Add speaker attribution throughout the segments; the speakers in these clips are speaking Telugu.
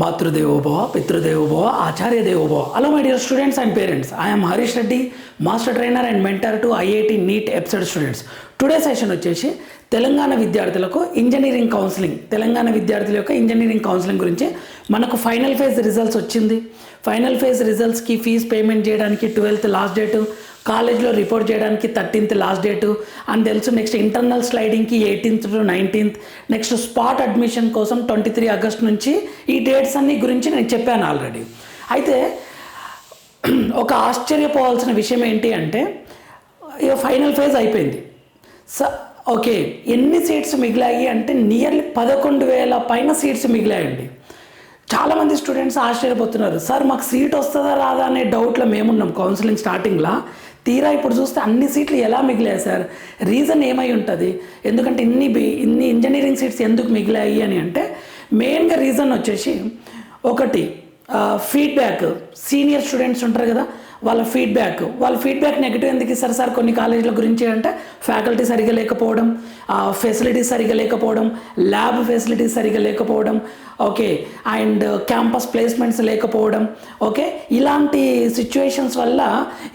Speaker 1: మాతృదేవోభవ పితృదేవోభవ ఆచార్య దేవోభవ hello my dear students and parents I'm Harish Reddy master trainer and mentor to IIT NEET EAPCET students today session వచ్చేసి తెలంగాణ విద్యార్థులకు ఇంజనీరింగ్ కౌన్సిలింగ్. తెలంగాణ విద్యార్థుల యొక్క ఇంజనీరింగ్ కౌన్సిలింగ్ గురించి మనకు ఫైనల్ ఫేజ్ రిజల్ట్స్ వచ్చింది. ఫైనల్ ఫేజ్ రిజల్ట్స్కి ఫీజు పేమెంట్ చేయడానికి ట్వెల్త్ లాస్ట్ డేటు కాలేజ్లో రిపోర్ట్ చేయడానికి థర్టీన్త్ లాస్ట్ డేటు అండ్ తెలుసు next internal స్లైడింగ్కి eighteenth to nineteenth next spot admission కోసం ట్వంటీ త్రీ ఆగస్ట్ నుంచి ఈ డేట్స్ అన్ని గురించి నేను చెప్పాను ఆల్రెడీ. అయితే ఒక ఆశ్చర్యపోవాల్సిన విషయం ఏంటి అంటే ఫైనల్ ఫేజ్ అయిపోయింది. స ఓకే ఎన్ని సీట్స్ మిగిలాయి అంటే నియర్లీ పదకొండు వేల పైన సీట్స్ మిగిలాయండి. చాలామంది స్టూడెంట్స్ ఆశ్చర్యపోతున్నారు. సార్ మాకు సీట్ వస్తుందా రాదా? అనే డౌట్లో మేమున్నాం కౌన్సిలింగ్ స్టార్టింగ్లో. తీరా ఇప్పుడు చూస్తే అన్ని సీట్లు ఎలా మిగిలాయి సార్? రీజన్ ఏమై ఉంటుంది? ఎందుకంటే ఇన్ని బి- ఇన్ని ఇంజనీరింగ్ సీట్స్ ఎందుకు మిగిలాయి అని అంటే మెయిన్గా రీజన్ వచ్చేసి ఒకటి ఫీడ్బ్యాక్. సీనియర్ స్టూడెంట్స్ ఉంటారు కదా వాళ్ళ ఫీడ్బ్యాక్ వాళ్ళ ఫీడ్బ్యాక్ నెగిటివ్ ఎందుకు ఇస్తారు సార్? కొన్ని కాలేజీల గురించి అంటే ఫ్యాకల్టీ సరిగా లేకపోవడం ఫెసిలిటీస్ సరిగా లేకపోవడం ల్యాబ్ ఫెసిలిటీస్ సరిగా లేకపోవడం ఓకే అండ్ క్యాంపస్ ప్లేస్మెంట్స్ లేకపోవడం ఓకే ఇలాంటి సిచ్యువేషన్స్ వల్ల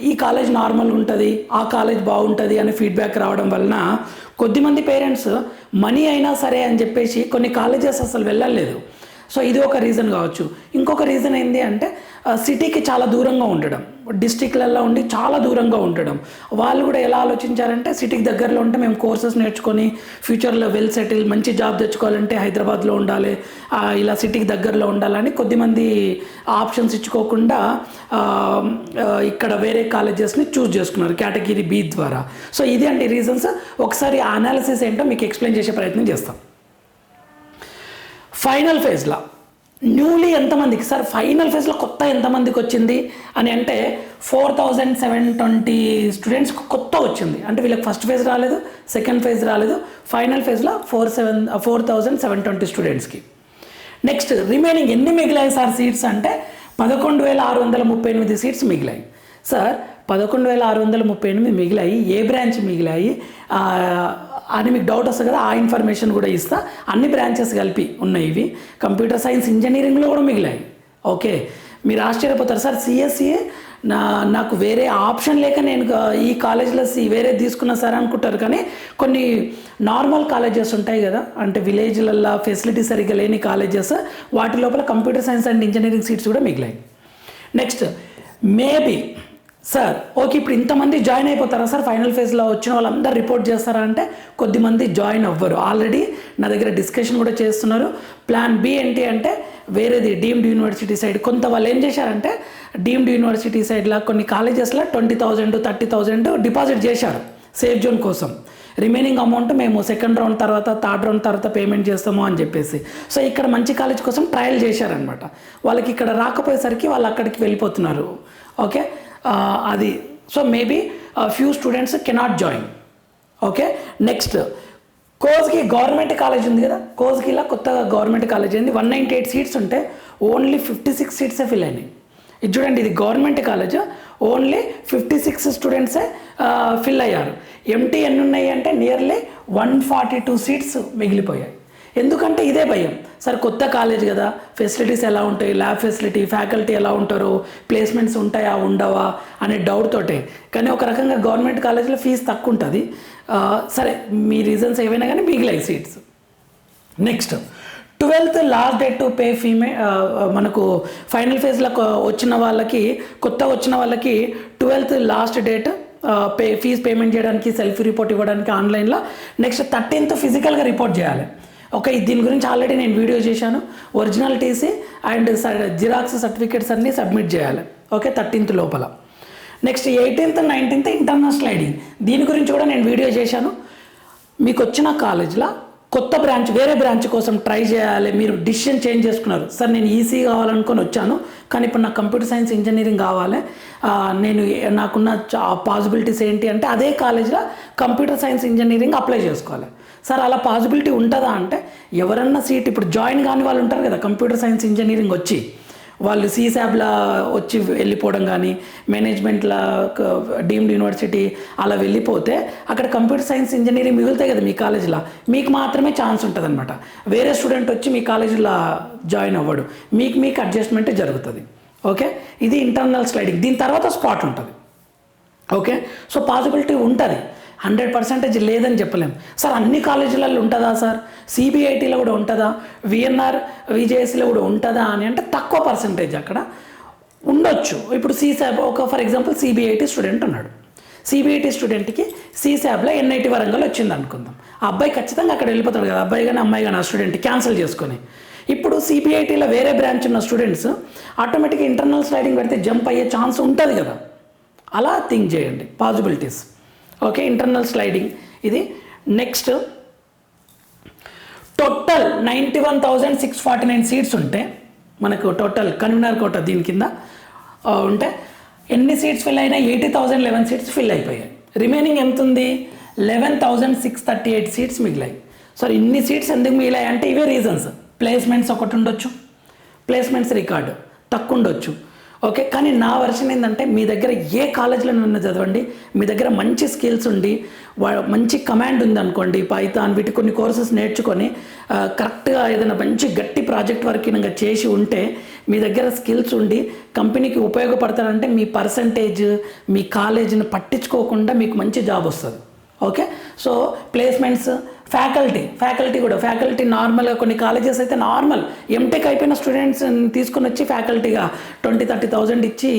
Speaker 1: ఈ కాలేజ్ నార్మల్ ఉంటుంది ఆ కాలేజ్ బాగుంటుంది అనే ఫీడ్బ్యాక్ రావడం వలన కొద్దిమంది పేరెంట్స్ మనీ అయినా సరే అని చెప్పేసి కొన్ని కాలేజెస్ అసలు వెళ్ళలేదు. సో ఇది ఒక రీజన్ కావచ్చు. ఇంకొక రీజన్ ఏంటి అంటే సిటీకి చాలా దూరంగా ఉండడం. డిస్టిక్లలో ఉండి చాలా దూరంగా ఉండడం. వాళ్ళు కూడా ఎలా ఆలోచించారంటే సిటీకి దగ్గరలో ఉంటే మేము కోర్సెస్ నేర్చుకొని ఫ్యూచర్లో వెల్ సెటిల్ మంచి జాబ్ తెచ్చుకోవాలంటే హైదరాబాద్లో ఉండాలి ఇలా సిటీకి దగ్గరలో ఉండాలని కొద్దిమంది ఆప్షన్స్ ఇచ్చుకోకుండా ఇక్కడ వేరే కాలేజెస్ని చూస్ చేసుకున్నారు కేటగిరీ బి ద్వారా. సో ఇది అంటే రీజన్స్. ఒకసారి అనాలిసిస్ ఏంటో మీకు ఎక్స్ప్లెయిన్ చేసే ప్రయత్నం చేస్తాం. ఫైనల్ ఫేజ్లో న్యూలీ ఎంతమందికి? సార్ ఫైనల్ ఫేజ్లో కొత్త ఎంతమందికి వచ్చింది? అని అంటే ఫోర్ థౌజండ్ సెవెన్ ట్వంటీ స్టూడెంట్స్కి కొత్త వచ్చింది. అంటే వీళ్ళకి ఫస్ట్ ఫేజ్ రాలేదు సెకండ్ ఫేజ్ రాలేదు. ఫైనల్ ఫేజ్లో four seven four thousand seven twenty స్టూడెంట్స్కి నెక్స్ట్ రిమైనింగ్ ఎన్ని మిగిలాయి సార్ సీట్స్ అంటే పదకొండు వేల ఆరు వందల ముప్పై ఎనిమిది సీట్స్ మిగిలాయి. సార్ పదకొండు వేల ఆరు వందల ముప్పై ఎనిమిది మిగిలాయి ఏ బ్రాంచ్ మిగిలాయి? అని మీకు డౌట్ వస్తుంది కదా ఆ ఇన్ఫర్మేషన్ కూడా ఇస్తా. అన్ని బ్రాంచెస్ కలిపి ఉన్నాయి ఇవి. కంప్యూటర్ సైన్స్ ఇంజనీరింగ్లో కూడా మిగిలాయి. ఓకే మీరు ఆశ్చర్యపోతారు. సార్ సిఎస్సిఏ నా నాకు వేరే ఆప్షన్ లేక నేను ఈ కాలేజ్లో సి వేరే తీసుకున్నా సార్ అనుకుంటారు. కానీ కొన్ని నార్మల్ కాలేజెస్ ఉంటాయి కదా. అంటే విలేజ్లల్లో ఫెసిలిటీ సరిగ్గా లేని కాలేజెస్ వాటి లోపల computer science and engineering seats కూడా మిగిలాయి. నెక్స్ట్ మేబీ సార్ ఓకే ఇప్పుడు ఇంతమంది జాయిన్ అయిపోతారా సార్? ఫైనల్ ఫేజ్లో వచ్చిన వాళ్ళందరూ రిపోర్ట్ చేస్తారా అంటే కొద్దిమంది జాయిన్ అవ్వరు. ఆల్రెడీ నా దగ్గర డిస్కషన్ కూడా చేస్తున్నారు. ప్లాన్ బి ఏంటి అంటే వేరేది డీమ్డ్ యూనివర్సిటీ సైడ్ కొంత వాళ్ళు ఏం చేశారంటే డీమ్డ్ యూనివర్సిటీ సైడ్లో కొన్ని కాలేజెస్లో twenty thousand thirty thousand deposit చేశారు సేఫ్ జోన్ కోసం. రిమైనింగ్ అమౌంట్ మేము సెకండ్ రౌండ్ తర్వాత థర్డ్ రౌండ్ తర్వాత పేమెంట్ చేస్తాము అని చెప్పేసి. సో ఇక్కడ మంచి కాలేజ్ కోసం ట్రయల్ చేశారనమాట వాళ్ళకి ఇక్కడ రాకపోయేసరికి వాళ్ళు అక్కడికి వెళ్ళిపోతున్నారు. ఓకే అది. So maybe few students cannot join okay next కోజ్కి government college ఉంది కదా? కోజ్కిలా కొత్తగా గవర్నమెంట్ కాలేజ్ అయింది. వన్ నైంటీ ఎయిట్ సీట్స్ ఉంటే ఓన్లీ ఫిఫ్టీ సిక్స్ సీట్సే ఫిల్ అయినాయి. ఇది చూడండి ఇది government college. Only fifty six స్టూడెంట్సే fill అయ్యారు. ఎంటీ ఎన్ని ఉన్నాయి అంటే nearly one forty two seats మిగిలిపోయాయి. ఎందుకంటే ఇదే భయం. సార్ కొత్త కాలేజ్ కదా ఫెసిలిటీస్ ఎలా ఉంటాయి ల్యాబ్ ఫెసిలిటీ ఫ్యాకల్టీ ఎలా ఉంటారు ప్లేస్మెంట్స్ ఉంటాయా ఉండవా అనే డౌట్ తోటే. కానీ ఒక రకంగా గవర్నమెంట్ కాలేజ్లో ఫీజు తక్కువ ఉంటుంది సరే మీ రీజన్స్ ఏవైనా కానీ మిగిలాయి seats next twelfth last date to pay ఫీమే మనకు ఫైనల్ ఫేజ్లో వచ్చిన వాళ్ళకి కొత్త వచ్చిన వాళ్ళకి twelfth last date pay fees payment చేయడానికి సెల్ఫ్ రిపోర్ట్ ఇవ్వడానికి ఆన్లైన్లో నెక్స్ట్ థర్టీన్త్ ఫిజికల్గా రిపోర్ట్ చేయాలి. ఓకే దీని గురించి ఆల్రెడీ నేను వీడియో చేశాను. Original TC and xerox certificates అన్నీ సబ్మిట్ చేయాలి. ఓకే థర్టీన్త్ లోపల. Next eighteenth nineteenth international ID దీని గురించి కూడా నేను వీడియో చేశాను. మీకు వచ్చిన కాలేజ్లో కొత్త బ్రాంచ్ వేరే బ్రాంచ్ కోసం ట్రై చేయాలి. మీరు డిసిషన్ చేంజ్ చేసుకున్నారు. సార్ నేను ఈసీ కావాలనుకొని వచ్చాను కానీ ఇప్పుడు నాకు కంప్యూటర్ సైన్స్ ఇంజనీరింగ్ కావాలి. నేను నాకున్న పాసిబిలిటీస్ ఏంటి అంటే అదే కాలేజ్లో కంప్యూటర్ సైన్స్ ఇంజనీరింగ్ అప్లై చేసుకోవాలి. సార్ అలా పాసిబిలిటీ ఉంటుందా అంటే ఎవరన్నా సీట్ ఇప్పుడు జాయిన్ కాని వాళ్ళు ఉంటారు కదా కంప్యూటర్ సైన్స్ ఇంజనీరింగ్ వచ్చి వాళ్ళు సీసాబ్లా వచ్చి వెళ్ళిపోవడం కానీ మేనేజ్మెంట్లా డీమ్డ్ యూనివర్సిటీ అలా వెళ్ళిపోతే అక్కడ కంప్యూటర్ సైన్స్ ఇంజనీరింగ్ మిగులుతాయి కదా మీ కాలేజీలో మీకు మాత్రమే ఛాన్స్ ఉంటుంది అనమాట వేరే స్టూడెంట్ వచ్చి మీ కాలేజీలో జాయిన్ అవ్వడు. మీకు మీకు అడ్జస్ట్మెంట్ జరుగుతుంది. ఓకే? ఇది ఇంటర్నల్ స్లైడింగ్ దీని తర్వాత స్పాట్ ఉంటుంది. ఓకే? సో పాసిబిలిటీ ఉంటుంది. హండ్రెడ్ పర్సెంటేజ్ లేదని చెప్పలేం. సార్ అన్ని కాలేజీలలో ఉంటుందా సార్? సిబిఐటీలో కూడా ఉంటుందా? విఎన్ఆర్ విజేఎస్లో కూడా ఉంటుందా అని? అంటే తక్కువ పర్సెంటేజ్ అక్కడ ఉండొచ్చు. ఇప్పుడు సీసాబ్ ఒక ఫర్ ఎగ్జాంపుల్ సిబిఐటీ స్టూడెంట్ ఉన్నాడు. సిబిఐటీ స్టూడెంట్కి సీసాబ్లో ఎన్ఐటి వరంగల్ వచ్చింది అనుకుందాం. ఆ అబ్బాయి ఖచ్చితంగా అక్కడ వెళ్ళిపోతాడు కదా అబ్బాయి కానీ అమ్మాయి కానీ ఆ స్టూడెంట్ క్యాన్సిల్ చేసుకొని. ఇప్పుడు సిబిఐటీలో వేరే బ్రాంచ్ ఉన్న స్టూడెంట్స్ ఆటోమేటిక్గా ఇంటర్నల్ స్లైడింగ్ పెడితే జంప్ అయ్యే ఛాన్స్ ఉంటుంది కదా. అలా థింక్ చేయండి. పాజిబిలిటీస్. ఓకే ఇంటర్నల్ స్లైడింగ్ ఇది next total ninety one thousand six forty nine seats ఉంటే మనకు టోటల్ కన్వీనర్ కోట దీని కింద ఉంటే ఎన్ని సీట్స్ ఫిల్ అయినా eighty thousand eleven seats fill అయిపోయాయి. రిమైనింగ్ ఎంత ఉంది eleven thousand six thirty eight seats మిగిలాయి. సో ఇన్ని సీట్స్ ఎందుకు మిగిలాయి? అంటే ఇవే రీజన్స్ ప్లేస్మెంట్స్ ఒకటి ఉండొచ్చు. ప్లేస్మెంట్స్ రికార్డు తక్కువ ఉండొచ్చు. ఓకే కానీ నా వర్షన్ ఏంటంటే మీ దగ్గర ఏ కాలేజీలో ఉన్న చదవండి మీ దగ్గర మంచి స్కిల్స్ ఉండి వా- మంచి కమాండ్ ఉంది అనుకోండి పైథాన్ వీటి కొన్ని కోర్సెస్ నేర్చుకొని కరెక్ట్గా ఏదైనా మంచి గట్టి ప్రాజెక్ట్ వర్క్ ఇంకా చేసి ఉంటే మీ దగ్గర స్కిల్స్ ఉండి కంపెనీకి ఉపయోగపడతారంటే మీ పర్సంటేజ్ మీ కాలేజీని పట్టించుకోకుండా మీకు మంచి జాబ్ వస్తుంది. Okay so placements faculty faculty కూడా. ఫ్యాకల్టీ నార్మల్గా కొన్ని కాలేజెస్ అయితే నార్మల్ ఎంటెక్ అయిపోయిన స్టూడెంట్స్ తీసుకొని వచ్చి ఫ్యాకల్టీగా ట్వంటీ థర్టీ థౌజండ్ ఇచ్చి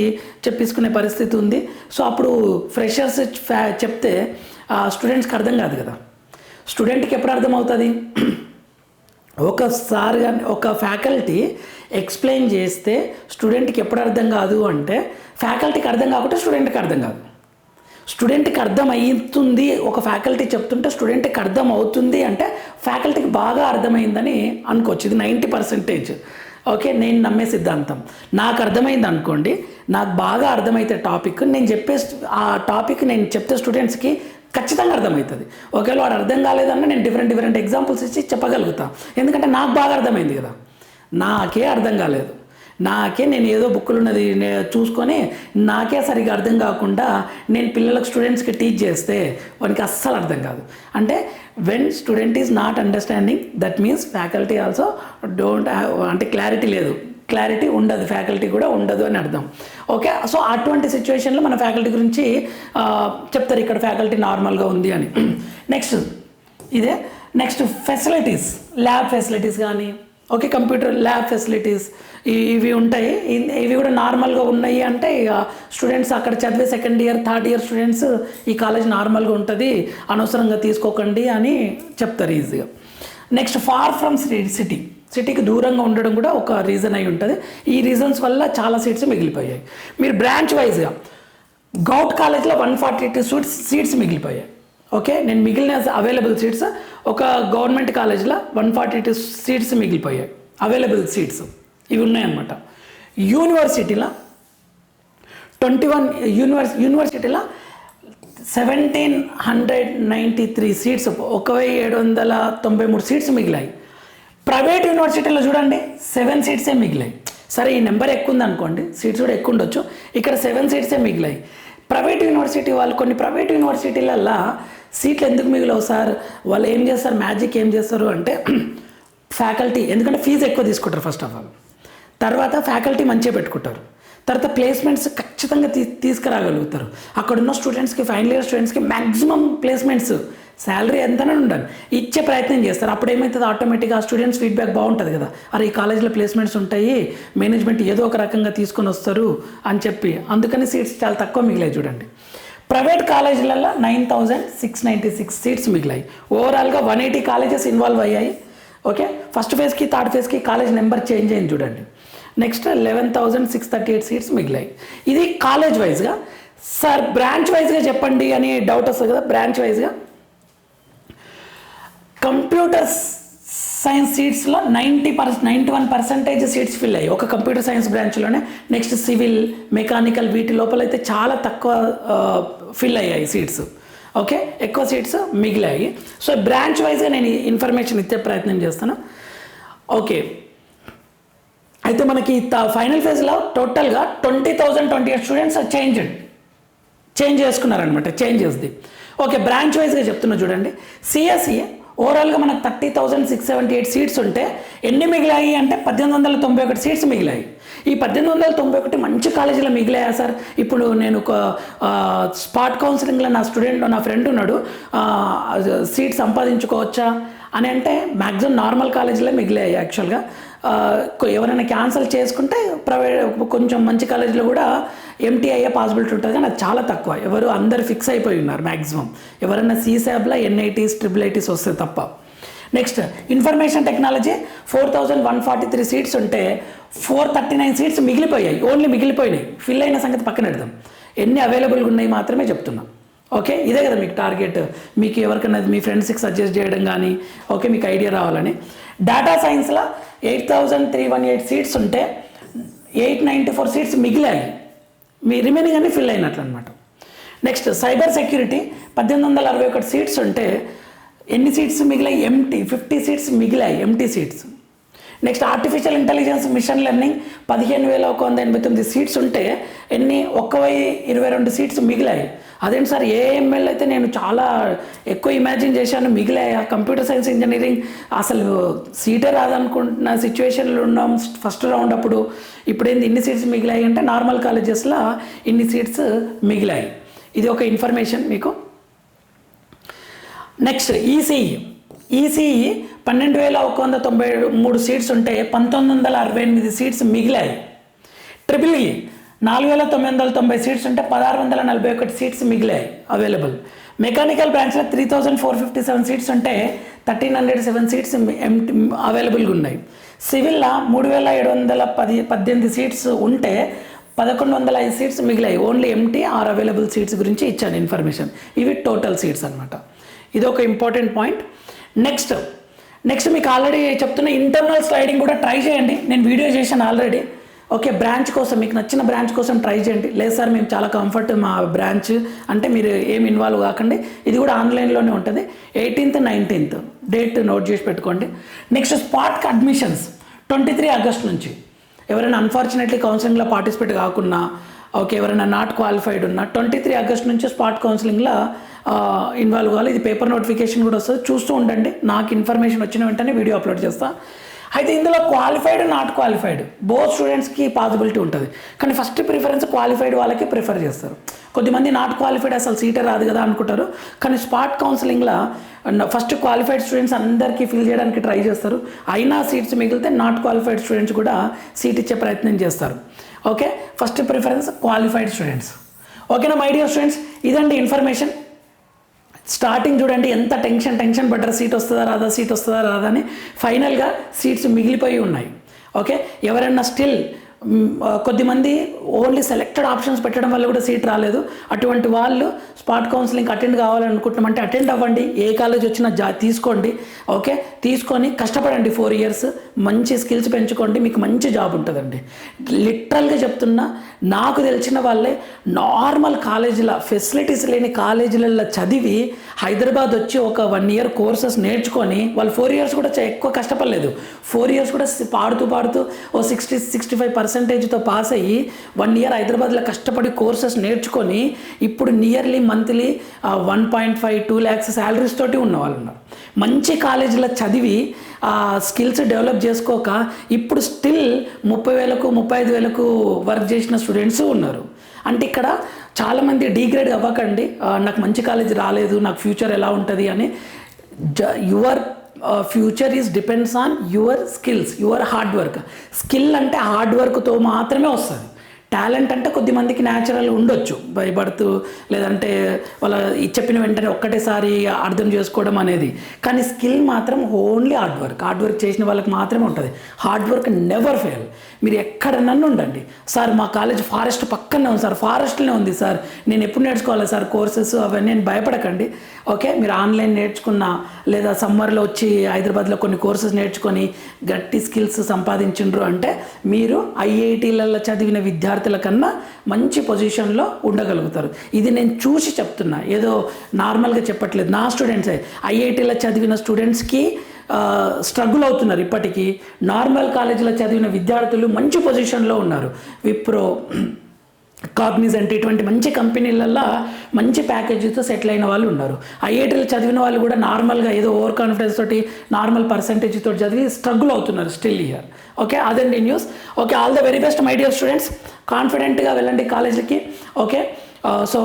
Speaker 1: చెప్పించుకునే పరిస్థితి ఉంది. సో అప్పుడు ఫ్రెషర్స్ ఫ్యా చెప్తే ఆ స్టూడెంట్స్కి అర్థం కాదు కదా. స్టూడెంట్కి ఎప్పుడు అర్థమవుతుంది? ఒకసారి కానీ ఒక ఫ్యాకల్టీ ఎక్స్ప్లెయిన్ చేస్తే స్టూడెంట్కి ఎప్పుడు అర్థం కాదు అంటే ఫ్యాకల్టీకి అర్థం కాకుండా స్టూడెంట్కి అర్థం కాదు. స్టూడెంట్కి అర్థం అవుతుంది ఒక ఫ్యాకల్టీ చెప్తుంటే స్టూడెంట్కి అర్థం అవుతుంది అంటే ఫ్యాకల్టీకి బాగా అర్థమైందని అనుకోవచ్చు. ఇది నైంటీ పర్సెంటేజ్. ఓకే నేను నమ్మే సిద్ధాంతం. నాకు అర్థమైంది అనుకోండి నాకు బాగా అర్థమైతే టాపిక్ నేను చెప్పే ఆ టాపిక్ నేను చెప్తే స్టూడెంట్స్కి ఖచ్చితంగా అర్థమవుతుంది. ఒకవేళ వాడు అర్థం కాలేదన్నా నేను డిఫరెంట్ డిఫరెంట్ ఎగ్జాంపుల్స్ ఇచ్చి చెప్పగలుగుతాను ఎందుకంటే నాకు బాగా అర్థమైంది కదా. నాకే అర్థం కాలేదు. నాకే నేను ఏదో బుక్కులు ఉన్నది నే- చూసుకొని నాకే సరిగ్గా అర్థం కాకుండా నేను పిల్లలకు స్టూడెంట్స్కి టీచ్ చేస్తే వానికి అస్సలు అర్థం కాదు. అంటే when student is not understanding that means faculty also don't అంటే క్లారిటీ లేదు. క్లారిటీ ఉండదు ఫ్యాకల్టీ కూడా ఉండదు అని అర్థం. ఓకే సో అటువంటి సిచ్యువేషన్లో మన ఫ్యాకల్టీ గురించి చెప్తారు ఇక్కడ ఫ్యాకల్టీ నార్మల్గా ఉంది అని. నెక్స్ట్ ఇదే. నెక్స్ట్ ఫెసిలిటీస్ ల్యాబ్ ఫెసిలిటీస్ కానీ ఓకే కంప్యూటర్ ల్యాబ్ ఫెసిలిటీస్ ఇవి ఉంటాయి. ఇవి కూడా నార్మల్గా ఉన్నాయి అంటే ఇక స్టూడెంట్స్ అక్కడ చదివే second year third year students ఈ కాలేజ్ నార్మల్గా ఉంటుంది. అనవసరంగా తీసుకోకండి అని చెప్తారు ఈజీగా. నెక్స్ట్ ఫార్ ఫ్రమ్ సిటీ సిటీకి దూరంగా ఉండడం కూడా ఒక రీజన్ అయి ఉంటుంది. ఈ రీజన్స్ వల్ల చాలా సీట్స్ మిగిలిపోయాయి. మీరు బ్రాంచ్ వైజ్గా గౌట్ కాలేజ్లో one forty two seats seats మిగిలిపోయాయి. Okay నేను మిగిలిన అవైలబుల్ సీట్స్ ఒక గవర్నమెంట్ కాలేజ్లో వన్ ఫార్టీ టూ సీట్స్ మిగిలిపోయాయి. అవైలబుల్ సీట్స్ ఇవి ఉన్నాయన్నమాట. యూనివర్సిటీలో ట్వంటీ వన్ యూనివర్స్ యూనివర్సిటీలో seventeen hundred ninety three seats ఒక వెయ్యి ఏడు వందల తొంభై మూడు సీట్స్ మిగిలాయి. ప్రైవేట్ యూనివర్సిటీలో చూడండి సెవెన్ సీట్సే మిగిలాయి. సరే ఈ నెంబర్ ఎక్కువ ఉందనుకోండి సీట్స్ కూడా ఎక్కువ ఉండొచ్చు. ఇక్కడ సెవెన్ సీట్సే మిగిలాయి. ప్రైవేట్ యూనివర్సిటీ వాళ్ళు కొన్ని ప్రైవేట్ యూనివర్సిటీలల్లో సీట్లు ఎందుకు మిగిలవు సార్? వాళ్ళు ఏం చేస్తారు? మ్యాజిక్ ఏం చేస్తారు అంటే ఫ్యాకల్టీ ఎందుకంటే ఫీజు ఎక్కువ తీసుకుంటారు ఫస్ట్ ఆఫ్ ఆల్. తర్వాత ఫ్యాకల్టీ మంచిగా పెట్టుకుంటారు. తర్వాత ప్లేస్మెంట్స్ ఖచ్చితంగా తీ తీసుకురాగలుగుతారు. అక్కడ ఉన్న స్టూడెంట్స్కి ఫైనల్ ఇయర్ స్టూడెంట్స్కి మ్యాక్సిమం ప్లేస్మెంట్స్ శాలరీ ఎంతనే ఉండాలి. ఇచ్చే ప్రయత్నం చేస్తారు. అప్పుడు ఏమవుతుంది ఆటోమేటిక్గా ఆ స్టూడెంట్స్ ఫీడ్బ్యాక్ బాగుంటుంది కదా. అరే ఈ కాలేజ్లో ప్లేస్మెంట్స్ ఉంటాయి మేనేజ్మెంట్ ఏదో ఒక రకంగా తీసుకొని వస్తారు అని చెప్పి. అందుకని సీట్స్ చాలా తక్కువ మిగిలాయి చూడండి. ప్రైవేట్ కాలేజీలలో nine thousand six ninety six seats మిగిలాయి. ఓవరాల్గా వన్ ఎయిటీ కాలేజెస్ ఇన్వాల్వ్ అయ్యాయి. ఓకే ఫస్ట్ ఫేజ్కి థర్డ్ ఫేజ్కి కాలేజ్ నెంబర్ చేంజ్ అయింది చూడండి. Next eleven thousand six thirty eight seats మిగిలాయి. ఇది కాలేజ్ వైజ్గా సార్ బ్రాంచ్ వైజ్గా చెప్పండి అని డౌట్ వస్తుంది కదా బ్రాంచ్ వైజ్గా computer science సీట్స్లో ninety per ninety one percentage seats fill అయ్యాయి. ఒక కంప్యూటర్ సైన్స్ బ్రాంచ్లోనే నెక్స్ట్ సివిల్ మెకానికల్ వీటి లోపల అయితే చాలా తక్కువ ఫిల్ అయ్యాయి సీట్స్ ఓకే ఎక్కువ సీట్స్ మిగిలాయి. సో బ్రాంచ్ వైజ్గా నేను ఇన్ఫర్మేషన్ ఇచ్చే ప్రయత్నం చేస్తాను. ఓకే అయితే మనకి ఫైనల్ ఫేజ్లో టోటల్గా twenty thousand twenty eight students change change చేసుకున్నారనమాట చేంజెస్ది ఓకే బ్రాంచ్ వైజ్గా చెప్తున్నా చూడండి. సిఎస్సి ఓవరాల్గా మనకు thirty thousand six seventy eight seats ఉంటే ఎన్ని మిగిలాయి అంటే పద్దెనిమిది వందల తొంభై ఒకటి సీట్స్ మిగిలాయి. ఈ పద్దెనిమిది వందల తొంభై ఒకటి మంచి కాలేజీలో మిగిలాయా సార్? ఇప్పుడు నేను ఒక స్పాట్ కౌన్సిలింగ్లో నా స్టూడెంట్ నా ఫ్రెండ్ ఉన్నాడు. సీట్ సంపాదించుకోవచ్చా? అని అంటే మ్యాక్సిమం నార్మల్ కాలేజీలో మిగిలాయి యాక్చువల్గా ఎవరైనా క్యాన్సిల్ చేసుకుంటే ప్రైవేట్ కొంచెం మంచి కాలేజీలో కూడా ఎంటీ అయ్యే పాసిబిలిటీ ఉంటుంది కానీ అది చాలా తక్కువ. ఎవరు అందరు ఫిక్స్ అయిపోయి ఉన్నారు మ్యాక్సిమం ఎవరైనా సీసాబ్లో ఎన్ఐటీస్ ట్రిపుల్ ఐటీస్ వస్తే తప్ప. Next information technology four thousand one forty three seats ఉంటే ఫోర్ థర్టీ నైన్ సీట్స్ మిగిలిపోయాయి. ఓన్లీ మిగిలిపోయినాయి. ఫిల్ అయిన సంగతి పక్కన పెడదాం. ఎన్ని అవైలబుల్గా ఉన్నాయి మాత్రమే చెప్తున్నాం. ఓకే ఇదే కదా మీకు టార్గెట్ మీకు ఎవరికైనా మీ ఫ్రెండ్స్కి సజెస్ట్ చేయడం కానీ ఓకే మీకు ఐడియా రావాలని. డేటా సైన్స్లో eight thousand three one eight seats ఉంటే ఎయిట్ నైంటీ ఫోర్ సీట్స్ మిగిలాయి. మీ రిమైనింగ్ అన్ని ఫిల్ అయినట్లు అనమాట నెక్స్ట్ సైబర్ సెక్యూరిటీ పద్దెనిమిది వందల అరవై ఒకటి సీట్స్ ఉంటే ఎన్ని సీట్స్ మిగిలాయి? ఎంటీ ఫిఫ్టీ సీట్స్ మిగిలాయి empty seats next artificial intelligence machine learning పదిహేను వేల ఒక వంద ఎనభై తొమ్మిది సీట్స్ ఉంటే ఎన్ని ఒక్క ఇరవై రెండు సీట్స్ మిగిలాయి. అదేంటి సార్ ఏఎంఎల్ అయితే నేను చాలా ఎక్కువ ఇమాజిన్ చేశాను మిగిలాయి. కంప్యూటర్ సైన్స్ ఇంజనీరింగ్ అసలు సీటే రాదనుకుంటున్న సిచ్యువేషన్లో ఉన్నాం. ఫస్ట్ రౌండ్ అప్పుడు ఇప్పుడు ఏంది ఇన్ని సీట్స్ మిగిలాయి అంటే నార్మల్ కాలేజెస్లో ఇన్ని సీట్స్ మిగిలాయి. ఇది ఒక ఇన్ఫర్మేషన్ మీకు. నెక్స్ట్ ఈసీఈ ఈసీఈ పన్నెండు వేల ఒక వంద తొంభై మూడు సీట్స్ ఉంటే పంతొమ్మిది వందల అరవై ఎనిమిది సీట్స్ మిగిలాయి. ట్రిపుల్ ఈ e, నాలుగు వేల తొమ్మిది వందల తొంభై సీట్స్ ఉంటే పదహారు వందల నలభై ఒకటి సీట్స్ మిగిలాయి అవైలబుల్ మెకానికల్ బ్రాంచ్లో three thousand four fifty seven seats ఉంటే థర్టీన్ హండ్రెడ్ సెవెన్ సీట్స్ అవైలబుల్గా ఉన్నాయి. సివిల్లో మూడు వేల ఏడు వందల పది పద్దెనిమిది సీట్స్ ఉంటే పదకొండు వందల ఐదు సీట్స్ మిగిలాయి. Only empty or available seats గురించి ఇచ్చాను ఇన్ఫర్మేషన్ ఇవి టోటల్ సీట్స్ అనమాట ఇది ఒక ఇంపార్టెంట్ పాయింట్ నెక్స్ట్ నెక్స్ట్ మీకు ఆల్రెడీ చెప్తున్న ఇంటర్నల్ స్లైడింగ్ కూడా ట్రై చేయండి. నేను వీడియో చేశాను ఆల్రెడీ ఓకే బ్రాంచ్ కోసం మీకు నచ్చిన బ్రాంచ్ కోసం ట్రై చేయండి. లేదు సార్ మేము చాలా కంఫర్ట్ మా బ్రాంచ్ అంటే మీరు ఏమి ఇన్వాల్వ్ కాకండి. ఇది కూడా ఆన్లైన్లోనే ఉంటుంది. ఎయిటీన్త్ నైన్టీన్త్ డేట్ నోట్ చేసి పెట్టుకోండి. నెక్స్ట్ స్పాట్కి అడ్మిషన్స్ ట్వంటీ త్రీ ఆగస్ట్ నుంచి. ఎవరైనా అన్ఫార్చునేట్లీ కౌన్సిలింగ్లో పార్టిసిపేట్ కాకుండా ఓకే ఎవరైనా నాట్ క్వాలిఫైడ్ ఉన్నా ట్వంటీ త్రీ ఆగస్ట్ నుంచి స్పాట్ కౌన్సిలింగ్లో ఇన్వాల్వ్ కావాలి. ఇది పేపర్ నోటిఫికేషన్ కూడా వస్తుంది. చూస్తూ ఉండండి. నాకు ఇన్ఫర్మేషన్ వచ్చిన వెంటనే వీడియో అప్లోడ్ చేస్తా. అయితే ఇందులో క్వాలిఫైడ్ నాట్ క్వాలిఫైడ్ బోత్ స్టూడెంట్స్కి పాసిబిలిటీ ఉంటుంది. కానీ ఫస్ట్ ప్రిఫరెన్స్ క్వాలిఫైడ్ వాళ్ళకి ప్రిఫర్ చేస్తారు. కొద్దిమంది నాట్ క్వాలిఫైడ్ అసలు సీటే రాదు కదా అనుకుంటారు. కానీ స్పాట్ కౌన్సిలింగ్లో ఫస్ట్ క్వాలిఫైడ్ స్టూడెంట్స్ అందరికీ ఫిల్ చేయడానికి ట్రై చేస్తారు. అయినా సీట్స్ మిగిలితే నాట్ క్వాలిఫైడ్ స్టూడెంట్స్ కూడా సీట్ ఇచ్చే ప్రయత్నం చేస్తారు. Okay? First preference qualified students ఓకేనా మై డియర్ స్టూడెంట్స్ ఇదండి ఇన్ఫర్మేషన్ స్టార్టింగ్ చూడండి ఎంత టెన్షన్ టెన్షన్ బెటర్ సీట్ వస్తుందా రాదా సీట్ వస్తుందా రాదా అని ఫైనల్గా సీట్స్ మిగిలిపోయి ఉన్నాయి. ఓకే ఎవరైనా స్టిల్ కొద్దిమంది ఓన్లీ సెలెక్టెడ్ ఆప్షన్స్ పెట్టడం వల్ల కూడా సీట్ రాలేదు. అటువంటి వాళ్ళు స్పాట్ కౌన్సిలింగ్ అటెండ్ కావాలనుకుంటున్నామంటే అటెండ్ అవ్వండి. ఏ కాలేజ్ వచ్చినా జా తీసుకోండి. ఓకే? తీసుకొని కష్టపడండి ఫోర్ ఇయర్స్ మంచి స్కిల్స్ పెంచుకోండి. మీకు మంచి జాబ్ ఉంటుందండి. లిటరల్గా చెప్తున్నా నాకు తెలిసిన వాళ్ళే నార్మల్ కాలేజీల ఫెసిలిటీస్ లేని కాలేజీలలో చదివి హైదరాబాద్ వచ్చి ఒక వన్ ఇయర్ కోర్సెస్ నేర్చుకొని వాళ్ళు ఫోర్ ఇయర్స్ కూడా ఎక్కువ కష్టపడలేదు. ఫోర్ ఇయర్స్ కూడా పాడుతూ పాడుతూ ఓ సిక్స్టీ సిక్స్టీ ఫైవ్ పర్సెంటేజ్తో పాస్ అయ్యి వన్ ఇయర్ హైదరాబాద్లో కష్టపడి కోర్సెస్ నేర్చుకొని ఇప్పుడు nearly monthly one point five two lakhs salaries తోటి ఉన్న వాళ్ళు ఉన్నారు మంచి కాలేజీలో చదివి ఆ స్కిల్స్ డెవలప్ చేసుకోక ఇప్పుడు స్టిల్ ముప్పై వేలకు ముప్పై ఐదు వేలకు వర్క్ చేసిన స్టూడెంట్స్ ఉన్నారు. అంటే ఇక్కడ చాలామంది డిగ్రేడ్ అవ్వకండి నాకు మంచి కాలేజ్ రాలేదు నాకు ఫ్యూచర్ ఎలా ఉంటుంది అని your future is depends on your skills your hard work skill అంటే హార్డ్ వర్క్తో మాత్రమే వస్తుంది. టాలెంట్ అంటే కొద్ది మందికి న్యాచురల్ ఉండొచ్చు. భయపడుతూ లేదంటే వాళ్ళ చెప్పిన వెంటనే ఒక్కటేసారి అర్థం చేసుకోవడం అనేది. కానీ స్కిల్ మాత్రం only hard work. Hard work చేసిన వాళ్ళకి మాత్రమే ఉంటుంది. Hard work never fail. మీరు ఎక్కడన్నా ఉండండి. సార్ మా కాలేజ్ ఫారెస్ట్ పక్కనే ఉంది సార్. ఫారెస్ట్లోనే ఉంది సార్. నేను ఎప్పుడు నేర్చుకోవాలి సార్? కోర్సెస్ అవన్నీ నేను భయపడకండి. ఓకే? మీరు ఆన్లైన్ నేర్చుకున్నా లేదా సమ్మర్లో వచ్చి హైదరాబాద్లో కొన్ని కోర్సెస్ నేర్చుకొని గట్టి స్కిల్స్ సంపాదించిండ్రు అంటే మీరు ఐఐటీలలో చదివిన విద్యార్థుల కన్నా మంచి పొజిషన్లో ఉండగలుగుతారు. ఇది నేను చూసి చెప్తున్నా. ఏదో నార్మల్గా చెప్పట్లేదు. నా స్టూడెంట్సే. ఐఐటీలో చదివిన స్టూడెంట్స్కి స్ట్రగుల్ అవుతున్నారు ఇప్పటికీ. నార్మల్ కాలేజీలో చదివిన విద్యార్థులు మంచి పొజిషన్లో ఉన్నారు. విప్రో కాగ్నిజెంట్ ఇటువంటి మంచి కంపెనీలల్లో మంచి ప్యాకేజీతో సెటిల్ అయిన వాళ్ళు ఉన్నారు. ఐఐటీలు చదివిన వాళ్ళు కూడా నార్మల్గా ఏదో ఓవర్ కాన్ఫిడెన్స్ తోటి నార్మల్ పర్సంటేజ్ తోటి చదివి స్ట్రగుల్ అవుతున్నారు స్టిల్ ఇయర్ ఓకే అదండి news okay all the very best my dear students కాన్ఫిడెంట్గా వెళ్ళండి కాలేజీకి okay so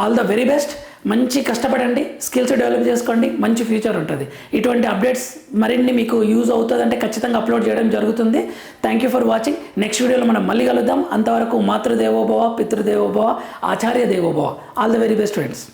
Speaker 1: all the very best మంచి కష్టపడండి స్కిల్స్ డెవలప్ చేసుకోండి మంచి ఫ్యూచర్ ఉంటుంది. ఇటువంటి అప్డేట్స్ మరిన్ని మీకు యూజ్ అవుతుందంటే ఖచ్చితంగా అప్లోడ్ చేయడం జరుగుతుంది. Thank you for watching next వీడియోలో మనం మళ్ళీ కలుద్దాం. అంతవరకు మాతృదేవోభవ పితృదేవోభవ ఆచార్య దేవోభవ. All the very best friends